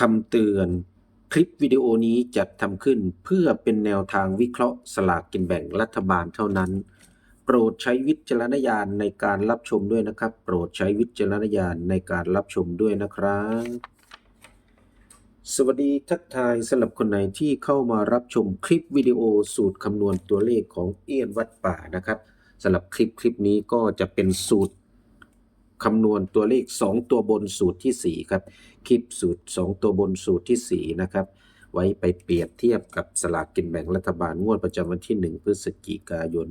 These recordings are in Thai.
คำเตือน คลิปวิดีโอนี้จัดทำขึ้นเพื่อเป็นแนวทางวิเคราะห์สลากกินแบ่งรัฐบาลเท่านั้น โปรดใช้วิจารณญาณในการรับชมด้วยนะครับ โปรดใช้วิจารณญาณในการรับชมด้วยนะครับ สวัสดีทักทายสำหรับคนไหนที่เข้ามารับชมคลิปวิดีโอสูตรคำนวณตัวเลขของเอียนวัดป่านะครับสำหรับคลิปคลิปนี้ก็จะเป็นสูตร คำนวณตัวเลข 2 ตัวบนสูตรทีสี่ 4 ครับ คลิปสูตร 2 ตัวบนสูตรทีสี่ 4 นะครับ ไว้ไปเปรียบเทียบกับสลากกินแบ่งรัฐบาลงวดประจำวันที่ 1 พฤศจิกายน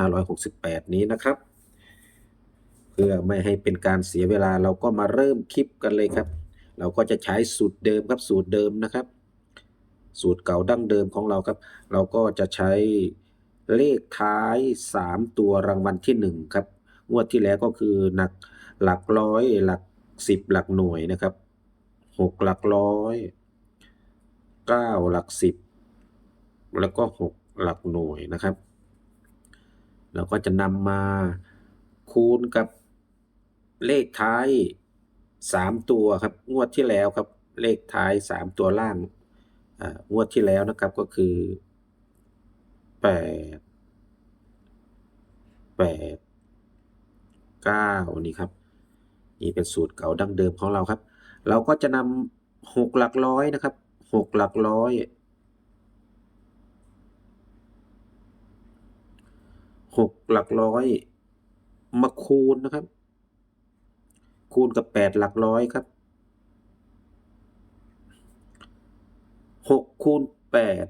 2568 นี้นะครับ เพื่อไม่ให้เป็นการเสียเวลาเราก็มาเริ่มคลิปกันเลยครับ เราก็จะใช้สูตรเดิมครับสูตรเดิมนะครับ สูตรเก่าดั้งเดิมของเราครับ เราก็จะใช้เลขท้าย 3 ตัวรางวัลที่ 1 ครับ งวดที่แล้วก็คือหนักหลักร้อยหลักสิบหลักหน่วยนะครับหกหลักร้อยเก้าหลักสิบแล้วก็หกหลักหน่วยนะครับเราก็จะนำมาคูณกับเลขท้ายสามตัวครับงวดที่แล้วครับเลขท้ายสามตัวล่างงวดที่แล้วนะครับก็คือแป ดแปดเก้านี่ครับ นี่เป็นสูตรเก่าดั้งเดิมของเราครับ เราก็จะนำหกหลักร้อยนะครับหกหลักร้อยหกหลักร้อยมาคูณนะครับ คูณกับแปดหลักร้อยครับหกคูณแปด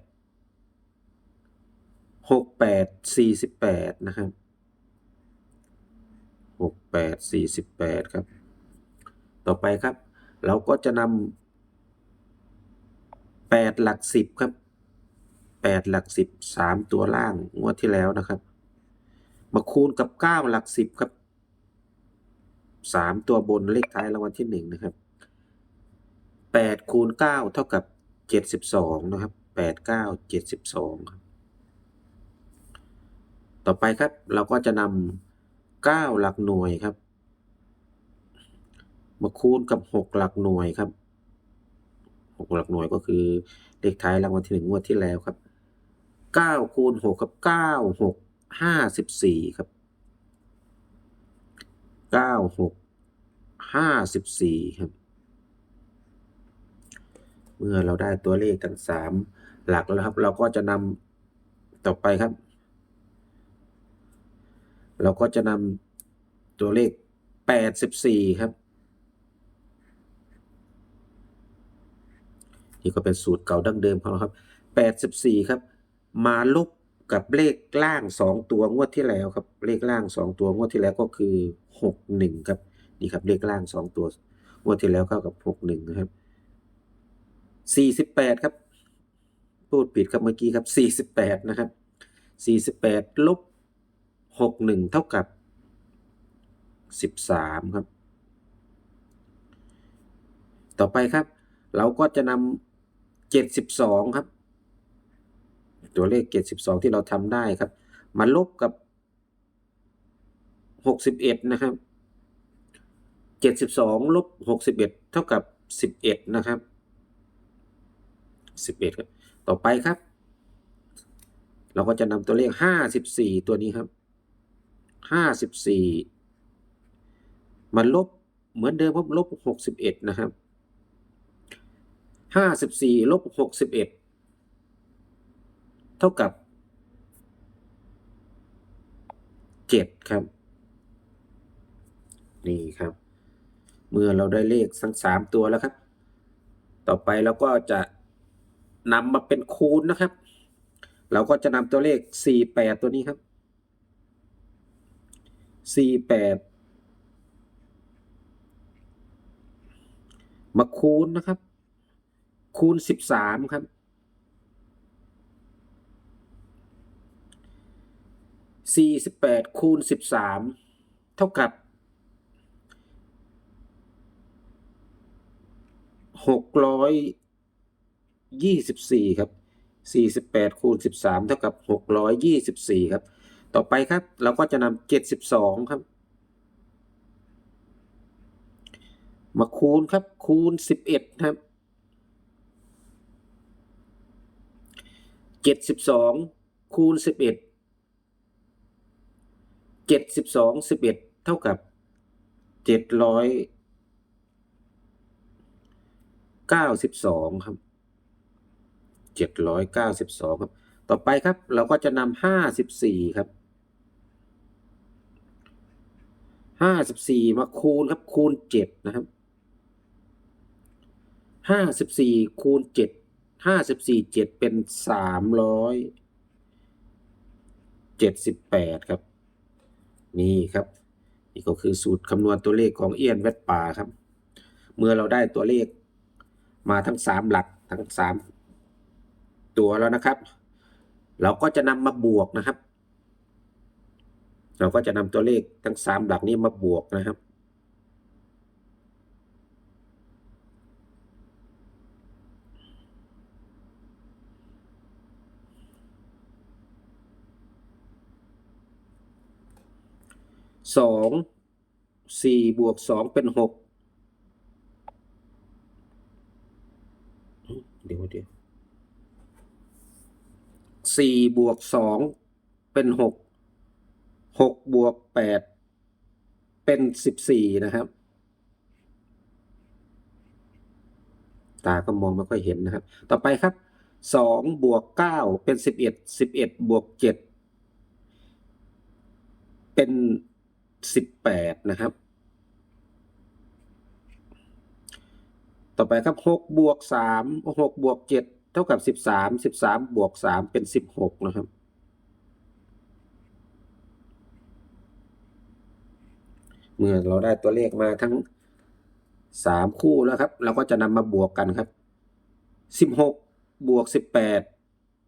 หกแปดสี่สิบแปดนะครับ หกแปดสี่สิบแปดครับ ต่อไปครับ เราก็จะนำแปดหลักสิบครับแปดหลักสิบสามตัวล่างงวดที่แล้วนะครับ มาคูณกับเก้าหลักสิบครับสามตัวบนเลขท้ายรางวัลที่หนึ่งนะครับแปดคูณเก้าเท่ากับเจ็ดสิบสองนะครับแปดเก้าเจ็ดสิบสองครับต่อไปครับเราก็จะนำ 9หลักหน่วยครับ มาคูณกับ6หลักหน่วยครับ6หลักหน่วยก็คือเลขท้ายรางวัลที่1งงวดที่แล้วครับ9คูณ6กับ9 6 54ครับ9 6 54ครับ เมื่อเราได้ตัวเลขทั้ง3หลักแล้วครับ เราก็จะนำต่อไปครับ เราก็จะนำตัวเลข 84 ครับ นี่ก็เป็นสูตรเก่าดั้งเดิมของเราครับ 84 ครับ มาลบกับเลขล่าง 2 ตัวงวดที่แล้วครับ เลขล่าง 2 ตัวงวดที่แล้วก็คือ 61 ครับ นี่ครับเลขล่าง 2 ตัวงวดที่แล้วเข้ากับ 61 นะครับ 48 ครับ พูดผิดครับเมื่อกี้ครับ 48 นะครับ 48 ลบ หกหนึ่งเท่ากับสิบสามครับ ต่อไปครับ เราก็จะนำเจ็ดสิบสองครับ ตัวเลขเจ็ดสิบสองที่เราทำได้ครับ มาลบกับหกสิบเอ็ดนะครับเจ็ดสิบสองลบหกสิบเอ็ดเท่ากับสิบเอ็ดนะครับสิบเอ็ดครับ ต่อไปครับ เราก็จะนำตัวเลขห้าสิบสี่ตัวนี้ครับ ห้าสิบสี่มันลบเหมือนเดิมครับลบหกสิบเอ็ดนะครับห้าสิบสี่ลบหกสิบเอ็ดเท่ากับเจ็ดครับ นี่ครับ เมื่อเราได้เลขทั้งสามตัวแล้วครับ ต่อไปเราก็จะนำมาเป็นคูณนะครับ เราก็จะนำตัวเลขสี่แปดตัวนี้ครับ สี่แปดมาคูณนะครับ คูณสิบสามครับสี่สิบแปดคูณสิบสามเท่ากับหกร้อยยี่สิบสี่ครับสี่สิบแปดคูณสิบสามเท่ากับหกร้อยยี่สิบสี่ครับ ต่อไปครับ เราก็จะนำเจ็ดสิบสองครับ มาคูณครับ คูณสิบเอ็ดครับเจ็ดสิบสองคูณสิบเอ็ดเจ็ดสิบสองสิบเอ็ดเท่ากับเจ็ดร้อยเก้าสิบสองครับเจ็ดร้อยเก้าสิบสองครับ ต่อไปครับ เราก็จะนำห้าสิบสี่ครับ ห้าสิบสี่มาคูณครับ คูณเจ็ดนะครับห้าสิบสี่คูณเจ็ดห้าสิบสี่เจ็ดเป็นสามร้อยเจ็ดสิบแปดครับ นี่ครับ นี่ก็คือสูตรคำนวณตัวเลขของเอียนเวทป่าครับ เมื่อเราได้ตัวเลขมาทั้งสามหลักทั้งสามตัวแล้วนะครับ เราก็จะนำมาบวกนะครับ เราก็จะนำตัวเลขทั้งสามหลักนี้มาบวกนะครับ สองสี่บวกสองเป็นหกเดี๋ยวเดี๋ยวสี่บวกสองเป็นหก หกบวกแปดเป็นสิบสี่นะครับ ตาก็มองไม่ค่อยเห็นนะครับ ต่อไปครับสองบวกเก้าเป็นสิบเอ็ดสิบเอ็ดบวกเจ็ดเป็นสิบแปดนะครับ ต่อไปครับหกบวกสามหกบวกเจ็ดเท่ากับสิบสามสิบสามบวกสามเป็นสิบหกนะครับ เมื่อเราได้ตัวเลขมาทั้งสามคู่แล้วครับ เราก็จะนำมาบวกกันครับสิบหกบวกสิบแปด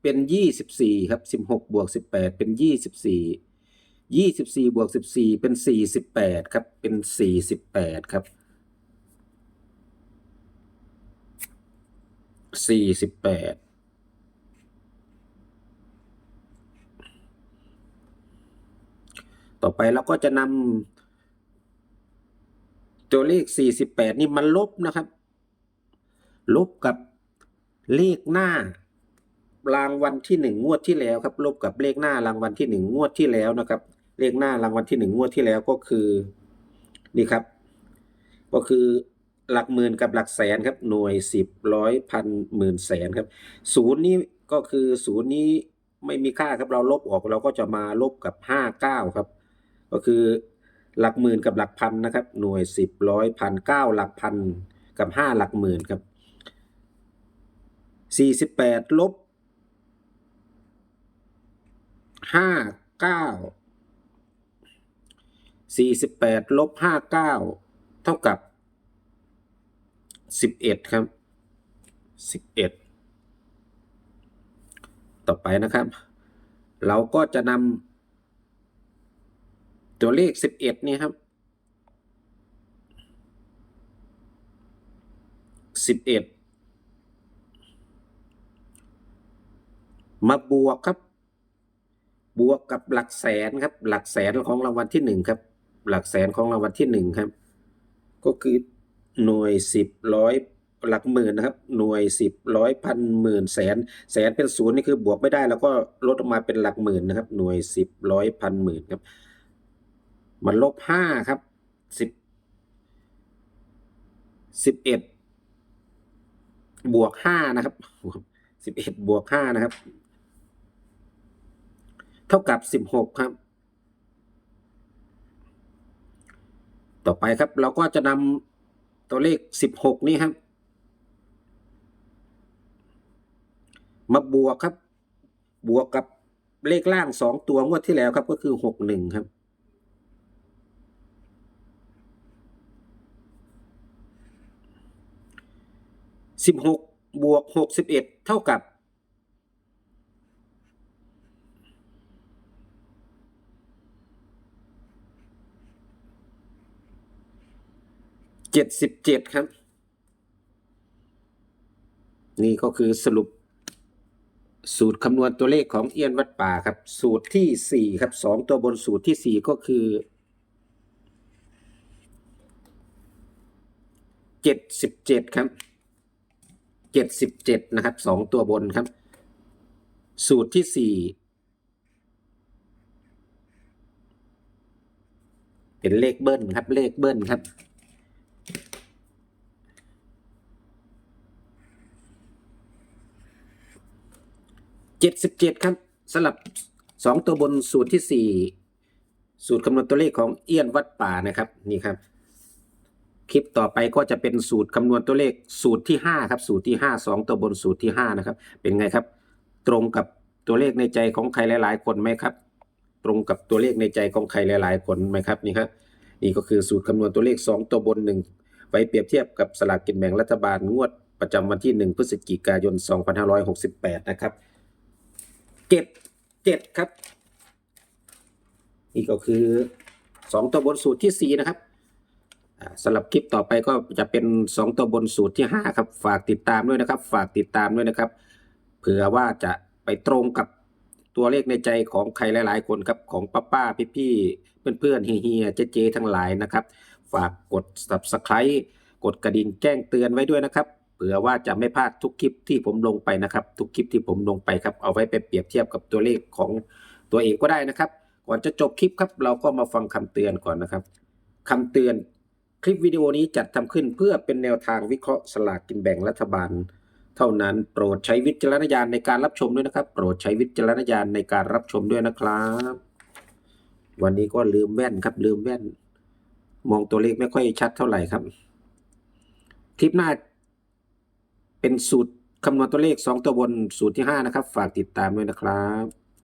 เป็นยี่สิบสี่ครับสิบหกบวกสิบแปดเป็นยี่สิบสี่ยี่สิบสี่บวกสิบสี่เป็นสี่สิบแปดครับเป็นสี่สิบแปดครับสี่สิบแปดต่อไปเราก็จะนำ ตัวเลขสี่สิบแปดนี่มันลบนะครับ ลบกับเลขหน้ารางวัลที่หนึ่งงวดที่แล้วครับ ลบกับเลขหน้ารางวัลที่หนึ่งงวดที่แล้วนะครับ เลขหน้ารางวัลที่หนึ่งงวดที่แล้วก็คือนี่ครับ ก็คือหลักหมื่นกับหลักแสนครับ หน่วยสิบร้อยพันหมื่นแสนครับศูนย์นี้ก็คือศูนย์นี้ไม่มีค่าครับเราลบออกเราก็จะมาลบกับห้าเก้าครับ ก็คือ หลักหมื่นกับหลักพันนะครับ หน่วยสิบร้อยพันเก้าหลักพันกับห้าหลักหมื่นครับสี่สิบแปดลบห้าเก้าสี่สิบแปดลบห้าเก้าเท่ากับสิบเอ็ดครับสิบเอ็ดต่อไปนะครับ เราก็จะนำ ตัวเลขสิบเอ็ดนี่ครับสิบเอ็ดมาบวกครับ บวกกับหลักแสนครับ หลักแสนของรางวัลที่หนึ่งครับ หลักแสนของรางวัลที่หนึ่งครับ ก็คือหน่วยสิบร้อยหลักหมื่นนะครับ หน่วยสิบร้อยพันหมื่นแสน แสนเป็นศูนย์นี่คือบวกไม่ได้ แล้วก็ลดออกมาเป็นหลักหมื่นนะครับ หน่วยสิบร้อยพันหมื่นครับ มันลบห้าครับสิบสิบเอ็ดบวกห้านะครับสิบเอ็ดบวกห้านะครับ เท่ากับสิบหกครับ ต่อไปครับ เราก็จะนำตัวเลขสิบหกนี้ครับ มาบวกครับ บวกกับเลขล่างสองตัวงวดที่แล้วครับ ก็คือหกหนึ่งครับ สิบหกบวกหกสิบเอ็ดเท่ากับเจ็ดสิบเจ็ดครับ นี่ก็คือสรุป สูตรคำนวณตัวเลขของเอียนวัดป่าครับ สูตรที่สี่ครับสองตัวบนสูตรที่สี่ก็คือเจ็ดสิบเจ็ดครับ เจ็ดสิบเจ็ดนะครับสองตัวบนครับ สูตรที่สี่เป็นเลขเบิ้ลครับ เลขเบิ้ลครับเจ็ดสิบเจ็ดครับสลับสองตัวบนสูตรที่สี่สูตรคำนวณตัวเลขของเอี้ยนวัดป่านะครับนี่ครับ คลิปต่อไปก็จะเป็นสูตรคำนวณตัวเลขสูตรที่ห้าครับ สูตรที่ห้าสองตัวบนสูตรที่ห้านะครับ เป็นไงครับ ตรงกับตัวเลขในใจของใครหลาย ๆ คนไหมครับ ตรงกับตัวเลขในใจของใครหลาย ๆ คนไหมครับนี่ครับนี่ก็คือสูตรคำนวณตัวเลขสองตัวบนหนึ่งไว้เปรียบเทียบกับสลากกินแบ่งรัฐบาลงวดประจำวันที่หนึ่งพฤศจิกายน 2568 นะครับ เก็บเจ็ดครับ นี่ก็คือสองตัวบนสูตรที่สี่นะครับ สำหรับคลิปต่อไปก็จะเป็นสองตัวบนสูตรที่ห้าครับ ฝากติดตามด้วยนะครับ ฝากติดตามด้วยนะครับ เผื่อว่าจะไปตรงกับตัวเลขในใจของใครหลาย ๆ คนครับของป้าป้าพี่พี่ๆเพื่อนๆเฮียๆเจ๊เจทั้งหลายนะครับ ฝากกด subscribe กดกระดิ่งแจ้งเตือนไว้ด้วยนะครับ เผื่อว่าจะไม่พลาดทุกคลิปที่ผมลงไปนะครับ ทุกคลิปที่ผมลงไปครับ เอาไว้ไปเปรียบเทียบกับตัวเลขของตัวเองก็ได้นะครับ ก่อนจะจบคลิปครับ เราก็มาฟังคำเตือนก่อนนะครับคำเตือน คลิปวิดีโอนี้จัดทำขึ้นเพื่อเป็นแนวทางวิเคราะห์สลากกินแบ่งรัฐบาล เท่านั้นโปรดใช้วิจารณญาณในการรับชมด้วยนะครับ โปรดใช้วิจารณญาณในการรับชมด้วยนะครับ วันนี้ก็ลืมแว่นครับลืมแว่น มองตัวเลขไม่ค่อยชัดเท่าไหร่ครับ คลิปหน้า เป็นสูตรคำนวณตัวเลขสองตัวบนสูตรที่ห้านะครับ ฝากติดตามด้วยนะครับ